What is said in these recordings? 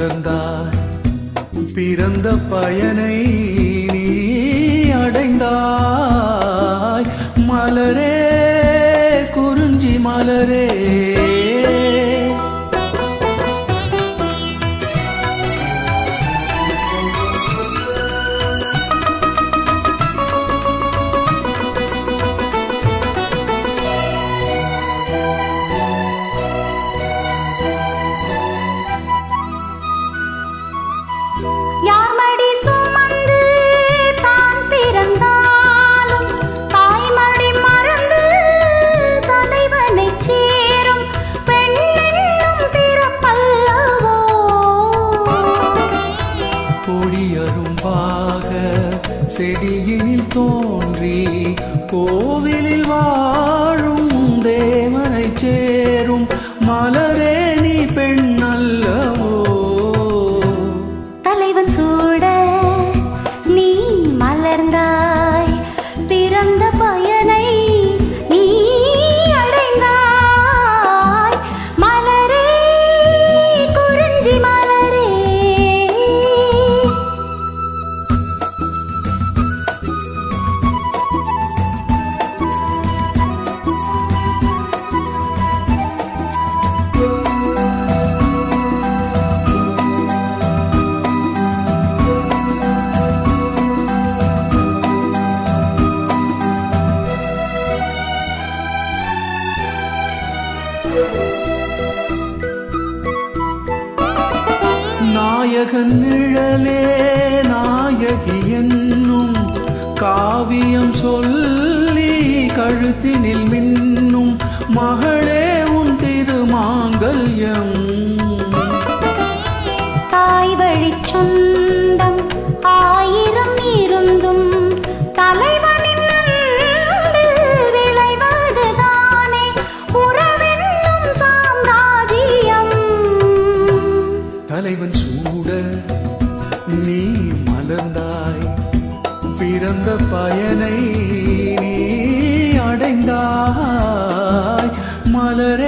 மலர்ந்தாய் பிறந்த பயனை கொடியரும்பாக செடியினில் தோன்றி கோவிலில் வாழும் தேவனை சேரும் மலரே நாயகன் நிழலே நாயகி என்னும் காவியம் சொல்லி கழுத்தினில் மின்னும் மகளே மலரே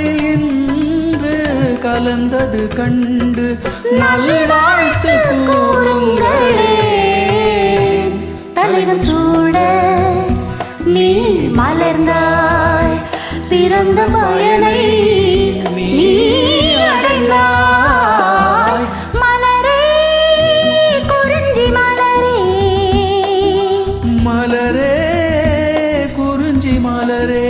காதலில் இன்று கலந்தது கண்டு நல்வாழ்த்து கூறுங்களே. தலைவன் சூட நீ மலர்ந்தாய். பிறந்த பயனை நீ அடைந்தாய். மலரே குறிஞ்சி மலரே. மலரே குறிஞ்சி மலரே.